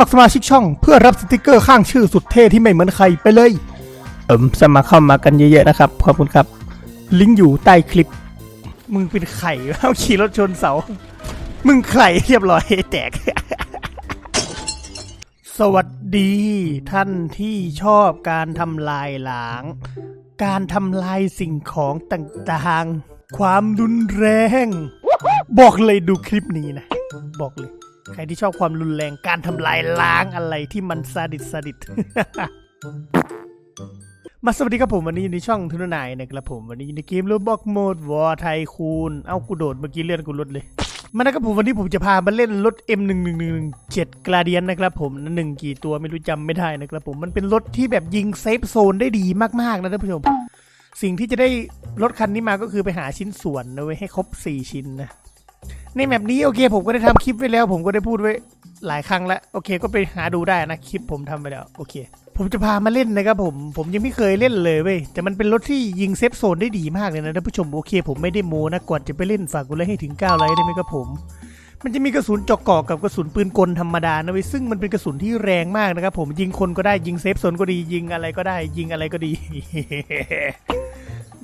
มัครสมาชิกช่องเพื่อรับสติกเกอร์ข้างชื่อสุดเท่ที่ไม่เหมือนใครไปเลย เอิมสมัครเข้ามากันเยอะๆนะครับ ขอบคุณครับ ลิงก์อยู่ใต้คลิป มึงเป็นไข่เอาขี่รถชนเสา มึงไข่เรียบร้อยแตก สวัสดีท่านที่ชอบการทำลายล้าง การทำลายสิ่งของต่างๆ ความรุนแรง บอกเลยดูคลิปนี้นะ บอกเลย ใครที่ชอบความรุนแรงการทำลายล้างอะไรที่มันซาดิสซาดิสมาสวัสดีครับผมวันนี้อยู่ในช่องทุนนายนะครับผมวันนี้อยู่ในเกมโรบอกโหมดวอร์ไทคูนเอ้ากูโดดเมื่อกี้เลื่อนกูลดเลยมานะครับผมวันนี้ผมจะพามาเล่นรถ M1117 กลาเดียนนะครับผมนั่นหนึ่งกี่ตัวไม่รู้จำไม่ได้นะครับผมมันเป็นรถที่แบบยิงเซฟโซนได้ดีมากๆนะท่านผู้ชม สิ่งที่จะได้รถคันนี้มาก็คือไปหาชิ้นส่วนนะเว้ยให้ครบ 4 ชิ้นนะ ในแมปนี้โอเค ผมก็ได้ทำคลิปไว้แล้ว ผมก็ได้พูดไว้หลายครั้งแล้วโอเค ก็ไปหาดูได้นะคลิปผมทำไปแล้วโอเค ผมจะพามาเล่นนะครับผมผมยังไม่เคยเล่นเลยเว้ยแต่มันเป็นรถที่ยิงเซฟโซนได้ดีมากเลยนะท่านผู้ชมโอเค ผมไม่ได้โมนะก่อนจะไปเล่นฝากกูเลยให้ถึง9ไลค์ได้ไหมครับผมมันจะมีกระสุนเจอกกอกกับกระสุนปืนกลธรรมดานะเว้ยซึ่งมันเป็นกระสุนที่แรงมากนะครับผมยิงคนก็ได้ยิงเซฟโซนก็ดียิงอะไรก็ได้ ยิงอะไรก็ดี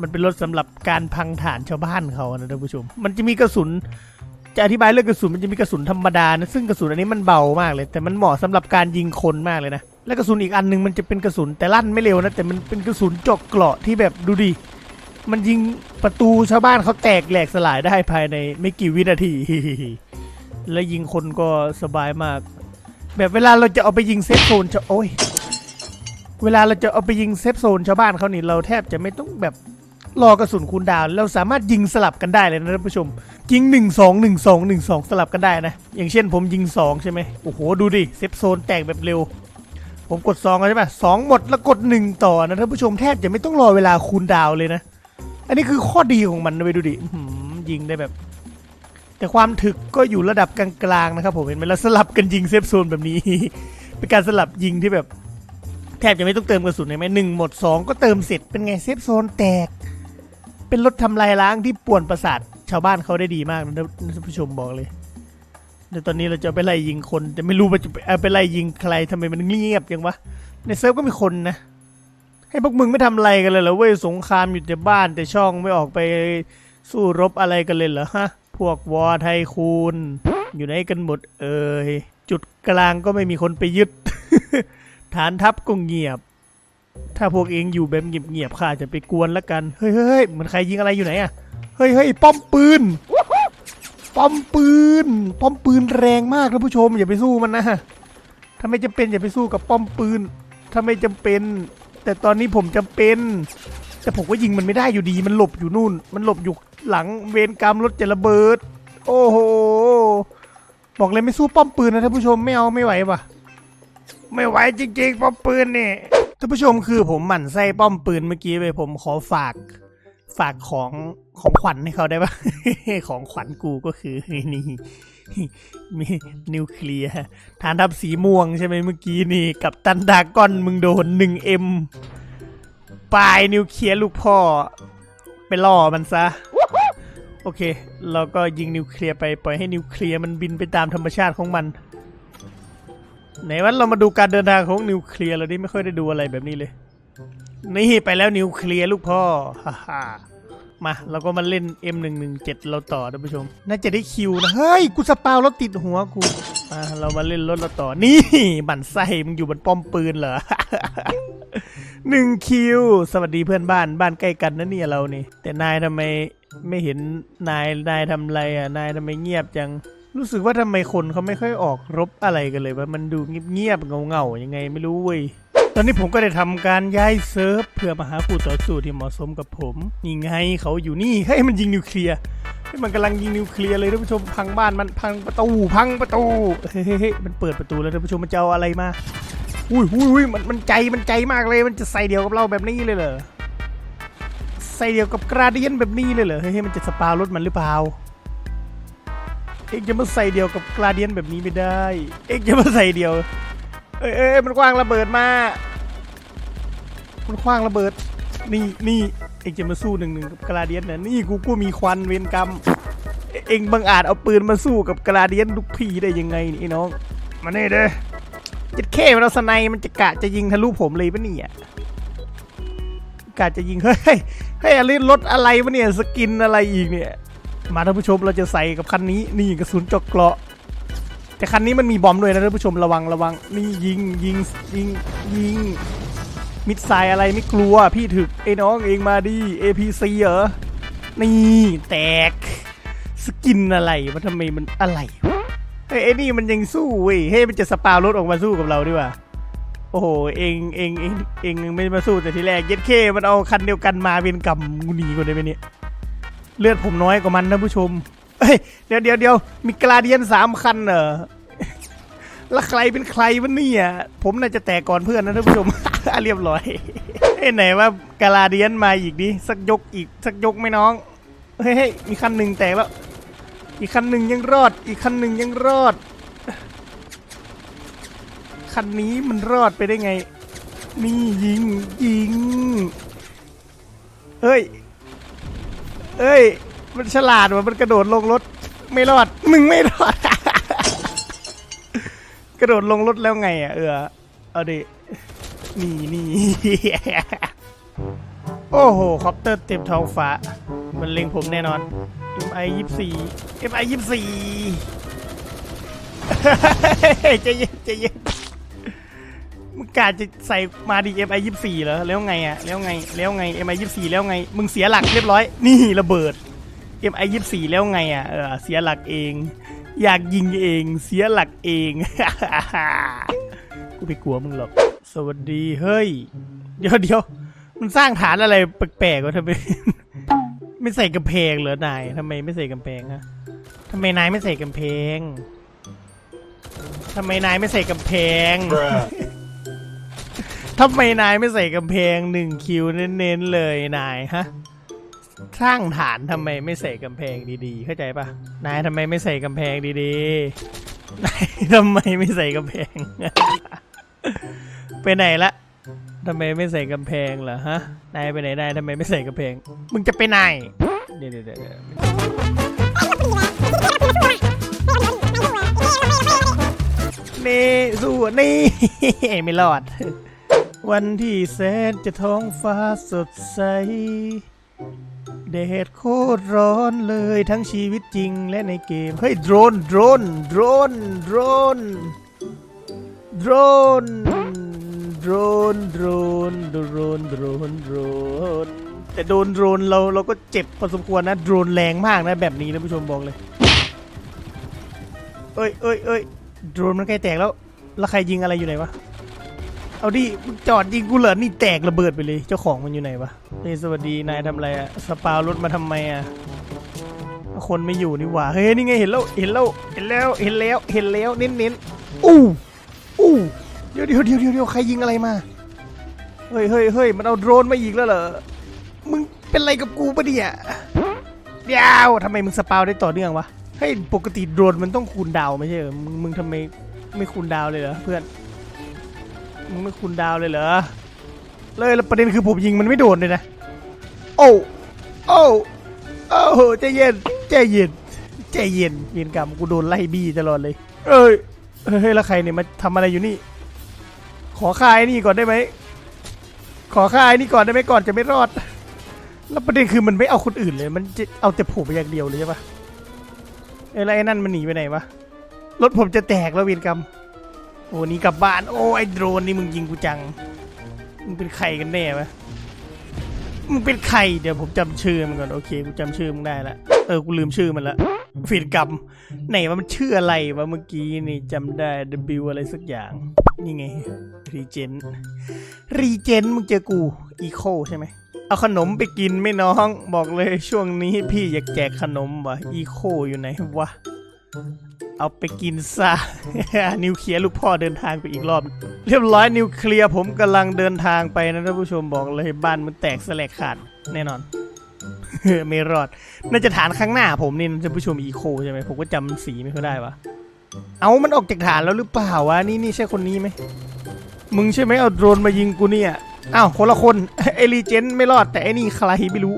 มันเป็นรถสำหรับการพังฐานชาวบ้านเขานะท่านผู้ชม มันจะมีกระสุน จะอธิบายเรื่องกระสุนมันจะมีกระสุนธรรมดานะซึ่งกระสุนอันนี้มันเบามากเลย แต่มันเหมาะสำหรับการยิงคนมากเลยนะและกระสุนอีกอันหนึงมันจะเป็นกระสุนแต่ลั่นไม่เร็วนะแต่มันเป็นกระสุนจอกเกราะที่แบบดูดิมันยิงประตูชาวบ้านเขาแตกแหลกสลายได้ภายในไม่กี่วินาที และยิงคนก็สบายมาก แบบเวลาเราจะเอาไปยิงเซฟโซนโอ้ยเวลาเราจะเอาไปยิงเซฟโซนชาวบ้านเขานี่เราแทบจะไม่ต้องแบบรอกระสุนคูลดาวเราสามารถยิงสลับกันได้เลยนะท่านผู้ชม ยิงหนึ่งสองหนึ่งสองหนึ่งสองสลับกันได้นะ อย่างเช่นผมยิงสองใช่ไหมโอ้โห ดูดิ เซฟโซนแตกแบบเร็ว ผมกดสองใช่ปะสองหมดแล้วกดหนึ่งต่อนะท่านผู้ชมแทบจะไม่ต้องรอเวลาคูลดาวเลยนะ อันนี้คือข้อดีของมันนะไปดูดิยิงได้แบบ แต่ความถึกก็อยู่ระดับกลางๆนะครับผมเห็นไหมแล้วสลับกันยิงเซฟโซนแบบนี้ เป็นการสลับยิงที่แบบ แทบจะไม่ต้องเติมกระสุนเลยไหมหนึ่งหมดสองก็เติมเสร็จเป็นไงเซฟโซนแตก เป็นรถทำลายล้างที่ป่วนประสาท ชาวบ้านเขาได้ดีมากนะท่านผู้ชมบอกเลยเดี๋ยวตอนนี้เราจะไปไล่ยิงคนแต่ไม่รู้ว่าจะไปไปไล่ยิงใครทำไมมันเงียบจังวะในเซิร์ฟก็มีคนนะ ให้พวกมึงไม่ทำอะไรกันเลยเหรอเว้ยสงครามอยู่แต่บ้านแต่ช่องไม่ออกไปสู้รบอะไรกันเลยเหรอฮะพวกวอไทคูนอยู่ไหนกันหมดเอ่ยจุดกลางก็ไม่มีคนไปยึด ฐานทัพก็เงียบ ถ้าพวกเองอยู่แบบเงียบๆข้าจะไปกวนละกันเฮ้ยเฮ้ยเหมันใครยิงอะไรอยู่ไหนอะ เฮ้ยเฮ้ยป้อมปืน ป้อมปืน ป้อมปืนแรงมากท่านผู้ชม อย่าไปสู้มันนะถ้าไม่จำเป็นอย่าไปสู้กับป้อมปืน ถ้าไม่จำเป็น แต่ตอนนี้ผมจำเป็น แต่ผมก็ยิงมันไม่ได้อยู่ดี มันหลบอยู่นู่น มันหลบอยู่หลังเวรกรรมรถจะระเบิด โอ้โห บอกเลยไม่สู้ป้อมปืนนะท่านผู้ชมไม่เอาไม่ไหวว่ะไม่ไหวจริงๆป้อมปืนนี่ท่านผู้ชมคือผมหมั่นไส้ป้อมปืนเมื่อกี้ไปผมขอฝาก ฝากของของขวัญให้เขาได้ปะของขวัญกูก็คือนี่มีนิวเคลียร์ฐานทัพสีม่วงใช่ไหมเมื่อกี้นี่ กับตันดากอนมึงโดนหนึ่งเอ็มปลายนิวเคลียร์ลูกพ่อ ไปล่อมันซะ โอเค เราก็ยิงนิวเคลียร์ไปปล่อยให้นิวเคลียร์มันบินไปตามธรรมชาติของมัน ไหนวันเรามาดูการเดินทางของนิวเคลียร์เราดิไม่ค่อยได้ดูอะไรแบบนี้เลย นี่ไปแล้วนิวเคลียร์ลูกพ่อฮ่าฮ่ามาเราก็มาเล่น M117 เราต่อท่านผู้ชม น่าจะได้คิวนะ เฮ้ย กูสปาวรถติดหัวกูมาเรามาเล่นรถเราต่อ นี่บั่นไส้มึงอยู่บนป้อมปืนเหรอหนึ่งคิว สวัสดีเพื่อนบ้านบ้านใกล้กันนะเนี่ยเรานี่ แต่นายทำไมไม่เห็นนายนายทำอะไรอะนายทำไมเงียบจัง รู้สึกว่าทำไมคนเขาไม่ค่อยออกรบอะไรกันเลยว่ามันดูเงียบๆเงาๆยังไงไม่รู้เว้ย อนนี้ผมก็ได้ทำการย้ายเซิร์ฟเพื่อมาหาผู้ต่อสู้ที่เหมาะสมกับผมนี่ไงเขาอยู่นี่ให้มันยิงนิวเคลียร์เฮ้มันกำลังยิงนิวเคลียร์เลยท่านผู้ชมพังบ้านมันพังประตูพังประตูเฮ้ยเฮ้ยมันเปิดประตูแล้วท่านผู้ชมมันจะเอาอะไรมาอุ้ยอุ้ยอุ้ยมันมันใจมันใจมากเลยมันจะใส่เดียวกับเราแบบนี้เลยเหรอใส่เดียวกับกราเดียนแบบนี้เลยเหรอเฮ้ยเฮ้ยมันจะสปาวรถมันหรือเปล่าเอ็งจะมาใส่เดียวกับกราเดียนแบบนี้ไม่ได้ เอ็งจะมาใส่เดียว เอ้ยเอ้ยมันคว้างระเบิดมา มันคว้างระเบิด นี่นี่เอ็งจะมาสู้หนึ่งหนึ่งกับกราเดียนนะนี่กูกูมีควันเวรกรรม เอ็งบังอาจเอาปืนมาสู้กับกราเดียนลูกพี่ได้ยังไงนี่น้อง มาเน่เด้อจะเข้มันเอาสไนมันจะกะจะยิงทะลุผมเลยปะเนี่ยกะจะยิงเฮ้ยเฮ้ยอะไรรถอะไรวะเนี่ยสกินอะไรอีกเนี่ย มาท่านผู้ชมเราจะใส่กับคันนี้นี่กระสุนจอกเกราะแต่คันนี้มันมีบอมด้วยนะท่านผู้ชมระวังระวังนี่ยิงยิงยิงยิง มิดไซอะไรไม่กลัว พี่ถึกไอ้น้องเองมาดิ APC เหรอ นี่แตก สกินอะไรมันทำไมมันอะไรเฮ้ยไอ้นี่มันยังสู้เว้ยเฮ้ยมันจะสปาวรถออกมาสู้กับเราดีกว่าโอ้โหเองเองเองเองไม่มาสู้แต่ทีแรกเย็ดเคมันเอาคันเดียวกันมาเป็นกำงูหนีกว่าได้ไหมเนี่ยเลือดผมน้อยกว่ามันท่านผู้ชมเฮ้ยเดี๋ยวเดี๋ยวเดี๋ยวมีกลาเดียนสามคันเหรอ แล้วใครเป็นใครวะเนี่ยผมน่าจะแตกก่อนเพื่อนนะท่านผู้ชม เรียบร้อยเอ้ไหนว่ากาลาเดียนมาอีกดิสักยกอีกสักยกไหมน้องเฮ้ยเฮ้ยมีคันหนึ่งแตกแล้ว อีกคันหนึ่งยังรอด อีกคันหนึ่งยังรอด คันนี้มันรอดไปได้ไง นี่ยิงยิงเฮ้ยเฮ้ย มันฉลาดว่ะมันกระโดดลงรถ ไม่รอด มึงไม่รอด กระโดดลงรถแล้วไงอะเออเอาดินี่นี่ โอ้โหคอปเตอร์เต็มท้องฟ้า มันเล็งผมแน่นอน MI 24 MI 24ใจเย็นใจเย็นมึงกาจะใส่มาดี MI 24เหรอแล้วไงอะแล้วไงแล้วไง MI 24แล้วไง มึงเสียหลักเรียบร้อย นี่ระเบิด MI 24แล้วไงอะเออเสียหลักเอง อยากยิงเองเสียหลักเอง กูไม่กลัวมึงหรอก สวัสดีเฮ้ย เดี๋ยวเดี๋ยวมันสร้างฐานอะไรแปลกๆวะทำไมไม่ใส่กำแพงเหรอนายทำไมไม่ใส่กำแพงฮะทำไมนายไม่ใส่กำแพงทำไมนายไม่ใส่กำแพงทำไมนายไม่ใส่กำแพงหนึ่งคิวเน้นๆเลยนายฮะ สร้างฐานทำไมไม่ใส่กำแพงดีๆ เข้าใจปะนายทำไมไม่ใส่กำแพงดีๆนายทำไมไม่ใส่กำแพง ไปไหนละทำไมไม่ใส่กำแพงเหรอฮะนายไปไหนนายทำไมไม่ใส่กำแพง มึงจะไปไหนเดี๋ยวเดี๋ยวเดี๋ยวเดี๋ยวนี่สู้นี่ไม่รอด วันที่แสนจะท้องฟ้าสดใส แดดโคตรร้อนเลยทั้งชีวิตจริงและในเกม เฮ้ย โดรน โดรน โดรน โดรน โดรน โดรน โดรน โดรน โดรน โดรน แต่โดนโดรนเราเราก็เจ็บพอสมควรนะ โดรนแรงมากนะแบบนี้นะผู้ชมบอกเลย เอ้ยเอ้ยเอ้ยโดรนมันใกล้แตกแล้ว แล้วใครยิงอะไรอยู่ไหนวะ เอาดิ จอดยิงกูเหรอนี่แตกระเบิดไปเลย เจ้าของมันอยู่ไหนวะ เฮ้สวัสดีนายทำอะไรอะสปาวรถมาทำไมอะคนไม่อยู่นี่หว่าเฮ้ยนี่ไงเห็นแล้วเห็นแล้วเห็นแล้วเห็นแล้วเห็นแล้วเน้นเน้นๆอู้อู้เดี๋ยวเดี๋ยวเดี๋ยวเดี๋ยวเดี๋ยวใครยิงอะไรมาเฮ้ยเฮ้ยเฮ้ยมันเอาโดรนมาอีกแล้วเหรอมึงเป็นอะไรกับกูปะเนี่ยเดี๋ยวทำไมมึงสปาวได้ต่อเนื่องวะเฮ้ยปกติโดรนมันต้องคูณดาวไม่ใช่เหรอมึงมึงทำไมไม่คูณดาวเลยเหรอเพื่อนมึงไม่คูณดาวเลยเหรอ เลยแล้วประเด็นคือผมยิงมันไม่โดนเลยนะ โอ้โอ้โอ้โหใจเย็นใจเย็นใจเย็นเวียนกรรมกูโดนไล่บี้ตลอดเลย เอ้ยเฮ้ยแล้วใครเนี่ยมาทำอะไรอยู่นี่ ขอค่ายนี่ก่อนได้ไหมขอค่ายนี่ก่อนได้ไหมก่อนจะไม่รอด แล้วประเด็นคือมันไม่เอาคนอื่นเลย มันจะเอาแต่ผมอย่างเดียวเลยใช่ปะเอ้ยแล้วไอ้นั่นมันหนีไปไหนวะรถผมจะแตกแล้วเวียนกรรมโอ้หนี่กลับบ้านโอ้ไอ้โดรนนี่มึงยิงกูจัง มึงเป็นใครกันแน่วะมึงเป็นใครเดี๋ยวผมจำชื่อมันก่อนโอเคกูจำชื่อมึงได้ละเออกูลืมชื่อมันละฟีดกรรมไหนว่ามันชื่ออะไรวะเมื่อกี้นี่จำได้ W อะไรสักอย่างนี่ไงรีเจนรีเจนมึงเจอกูอีโคใช่ไหมเอาขนมไปกินไม่น้องบอกเลยช่วงนี้พี่อยากแจกขนมวะอีโคอยู่ไหนวะ เอาไปกินซะ นิวเคลียร์ลูกพ่อเดินทางไปอีกรอบ เรียบร้อยนิวเคลียร์ผมกำลังเดินทางไปนะท่านผู้ชมบอกเลยบ้านมันแตกสลายขาดแน่นอนไม่รอด น่าจะฐานข้างหน้าผมนี่ท่านผู้ชมอีโคใช่ไหมผมก็จำสีไม่ค่อยได้วะเอามันออกจากฐานแล้วหรือเปล่าวะนี่นี่ใช่คนนี้ไหมมึงใช่ไหมเอาโดรนมายิงกูเนี่ยอ้าวคนละคนไอรีเจนไม่รอดแต่ไอนี่ใครไม่รู้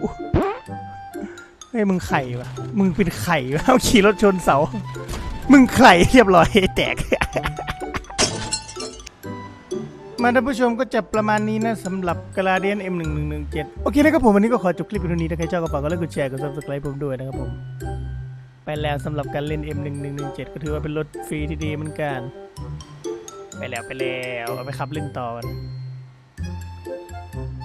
เฮ้ยมึงไข่วะมึงเป็นไข่วะเอาขี่รถชนเสา มึงใครเรียบร้อยแตก มาท่านผู้ชมก็จะประมาณนี้นะสำหรับก a าเดียน M1117 โอเคนะครับผมวันนี้ก็ขอจบคลิปเพียงเท่านี้ถ้าใครชอบก็ฝากกดไลค์กดแชร์กด subscribe ผมด้วยนะครับผม ไปแล้วสำหรับการเล่น M1117 ก็ถือว่าเป็นรถฟรีที่ดีเหมือนกัน ไปแล้วไปแล้วเอาไปขับเล่นต่อกัน